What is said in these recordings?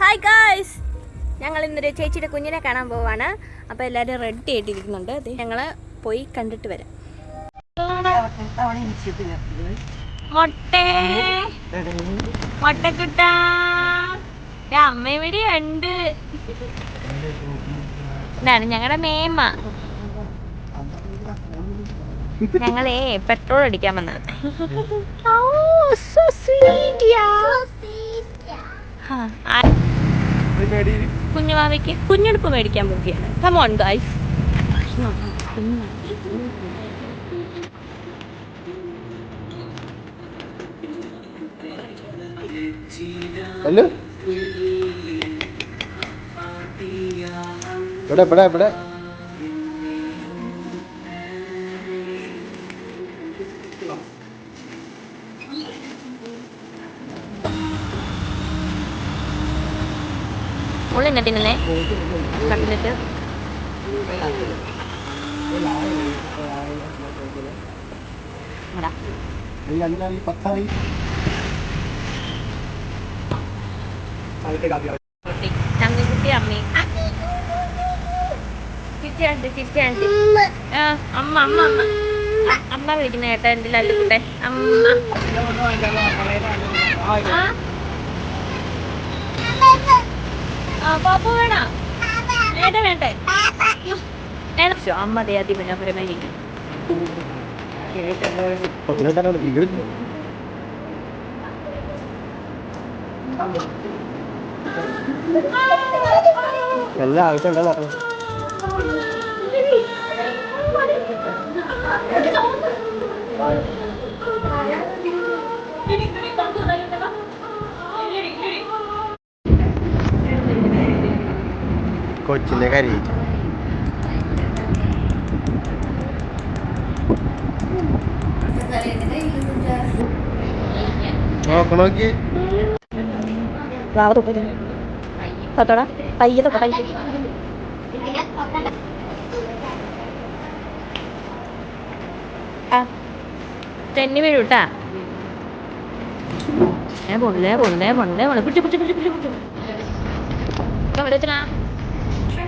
Hi guys ഞങ്ങൾ ഇന്നൊരു ചേച്ചിയുടെ കുഞ്ഞിനെ കാണാൻ പോവാണ്. അപ്പോൾ എല്ലാവരും റെഡി ആയിട്ടിരിക്കുന്നുണ്ട്. അത് ഞങ്ങൾ പോയി കണ്ടിട്ട് വരാം. മൊട്ടേ മൊട്ടക്കുട്ട അമ്മ ഇവിടെ ഉണ്ട്. ഇതാണ് ഞങ്ങളുടെ മേമ. ഞങ്ങളേ പെട്രോൾ അടിക്കാൻ വന്നത്. ഓ സോ സ്വീറ്റ് യാ ആ, കുഞ്ഞുവാവയ്ക്ക് കുഞ്ഞുടുപ്പ് മേടിക്കാൻ പോവുകയാണ്. കമോൺ ഹലോ ഇവിടെ ഇവിടെ ഇവിടെ ഉള്ളി എന്നിട്ടില്ലേ കണ്ടിട്ട് ഈ അഞ്ചായി പത്തായി ചങ്ങിക്കുട്ടി അമ്മി. അമ്മ അമ്മ അമ്മ. അമ്മ വിളിക്കുന്ന കേട്ടോ എന്റെ അമ്മ ആ? ആ പാപ്പ വേണോ വേണ്ട വേണ്ടേ വേണം. ശ്ശോ, അമ്മ ദേ അതിമനോഹരമായി ഇരിക്കുന്നു. എല്ലാ ആവശ്യമുണ്ടല്ലോ കൊച്ചിന്റെ കരയിച്ചു നോക്ക് നോക്കി വാവ തുപ്പ തൊട്ടോടാ പയ്യെ തൊട്ട ഏ പൊണ്ണേ പൊണ്ണേ പൊണ്ണേ പൊണ്ണേ പിടിച്ച് പിടിച്ച് പിടിച്ച്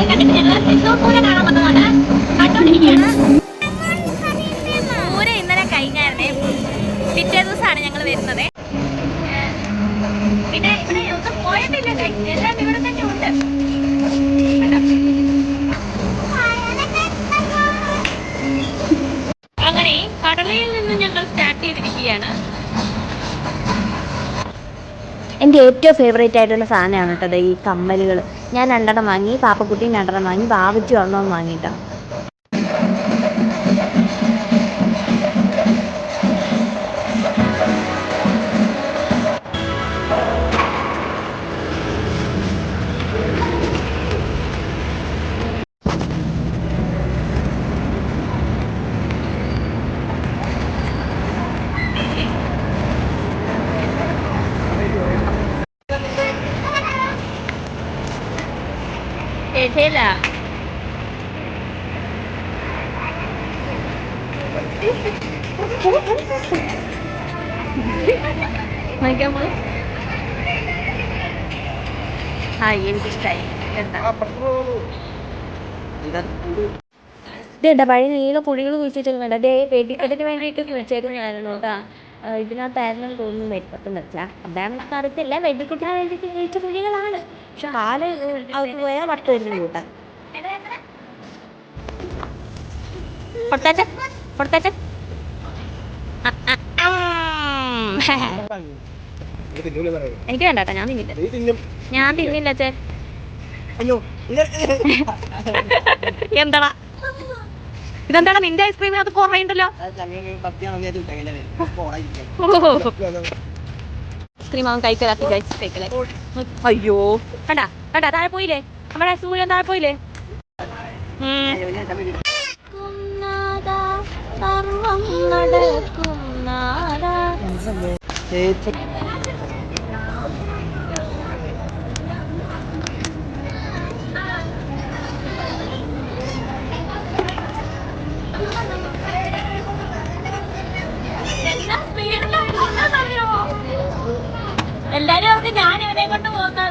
ഉമ്മ ഉമ്മ ഉമ്മ പൂരം എന്റെ ഏറ്റവും ഫേവറേറ്റ് ആയിട്ടുള്ള സാധനമാണ് കേട്ടോ ഈ കമ്മലുകൾ ഞാൻ രണ്ടെണ്ണം വാങ്ങി പാപ്പക്കുട്ടിയും രണ്ടെണ്ണം വാങ്ങി ബാബുച്ചി ഒരെണ്ണം വാങ്ങിയിട്ടോ ഏതേല ആ എനിക്കിഷ്ടായി എന്താ ഇതേണ്ട പഴയ നീല കുഴികൾ കുഴിച്ചിട്ടൊന്നും വേണ്ട ദേ വെടിക്കെട്ടിന് വേണ്ടിയിട്ട് വെച്ചേക്കുന്നതായിരുന്നു കേട്ടാ ഇതിനകത്തായിരുന്നു തോന്നുന്നു വെടിക്കെട്ടെന്ന് വെച്ചാൽ അതാണ് അറിയത്തില്ല വെട്ടിക്കുട്ടാൻ വേണ്ടിയിട്ട് കുഴിച്ച കുഴികളാണ്. പക്ഷെ കാൽ അത് പോയാൽ വട്ടം വരുന്ന കൂട്ടാൻ കൊടുത്തേച്ച കൊടുത്തേച്ച എനിക്ക് വേണ്ട കേട്ടോ ഞാൻ തിന്നില്ല. ഞാൻ തിന്നില്ല ചേ. എന്താടാ? ഇതെന്താടാ നിന്റെ ഐസ്ക്രീമിനകത്ത് കുറേ ഉണ്ടല്ലോ ഓ. ഐസ്ക്രീം അവൻ അയ്യോ. കണ്ടാ കണ്ടാ താഴെ പോയില്ലേ? നമ്മുടെ സൂര്യൻ താഴെ പോയില്ലേ? സർവം നടക്കും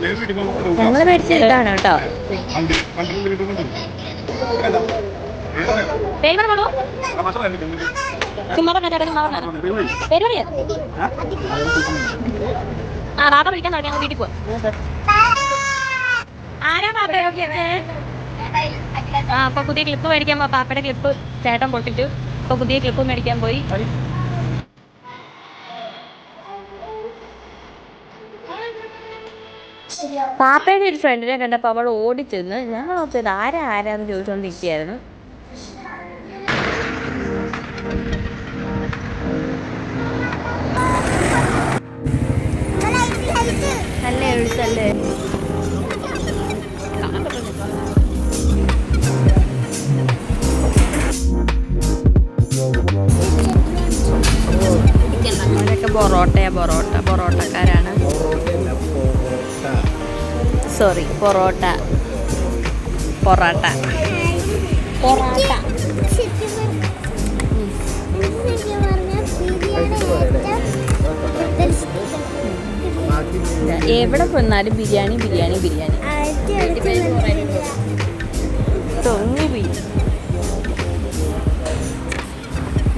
മേടിച്ച മേടിച്ചെടുത്താണ് കേട്ടോ. പേര് പറഞ്ഞോളൂ ചുമ്മാ പറഞ്ഞാ ചുമ്മാ പറഞ്ഞാ. പേര് പറയാ. ആ ബാബ വിളിക്കാൻ തുടങ്ങി ഞങ്ങൾ വീട്ടിൽ പോവാം. ആരാ ബാബ ആ അപ്പൊ പുതിയ ക്ലിപ്പ് മേടിക്കാൻ പാപ്പയുടെ ക്ലിപ്പ് ചേട്ടൻ പൊട്ടിച്ചു. അപ്പൊ പുതിയ ക്ലിപ്പ് മേടിക്കാൻ പോയി. പാപ്പയുടെ ഒരു ഫ്രണ്ടിനെ കണ്ടപ്പോൾ അവൾ ഓടിച്ചെന്ന്. ഞാൻ ഓർത്തത് ആരാ ആരാന്ന് ചോദിച്ചുകൊണ്ടിരിക്കുകയായിരുന്നു നല്ല എഴുത്തല്ലേ? സോറി പൊറോട്ട. പൊറോട്ട. പൊറോട്ട. എവിടെ പോന്നാലും ബിരിയാണി ബിരിയാണി ബിരിയാണി. തൊങ്ങി പോയി.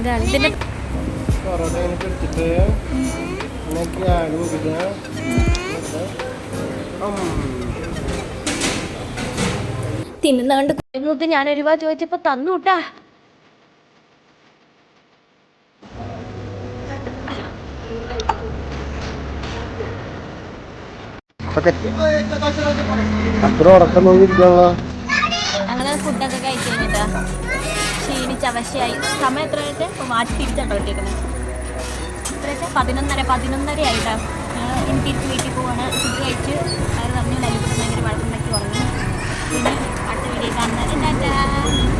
രണ്ടിന്റെ പൊറോട്ട ഇങ്ങനെ തിന്നുന്നതുകൊണ്ട് എന്നിട്ട് ഞാൻ ഒരു രൂപ ചോദിച്ചപ്പോ തന്നു കേട്ടാ അങ്ങനെ ഫുഡൊക്കെ കഴിച്ചു കഴിഞ്ഞിട്ടാ ക്ഷീണിച്ച് അവശയായി സമയം എത്ര ആയിട്ട് മാറ്റി തിരിച്ചാട്ടോ കിട്ടിയേക്കുന്നത് എത്ര വെച്ചാൽ പതിനൊന്നര പതിനൊന്നര ആയിട്ടാ ഞാൻ ഇനി തിരിച്ച് വീട്ടിൽ പോവാണ്. ഫുഡ് വീഡിയോ കാണുന്നത് ടാറ്റാ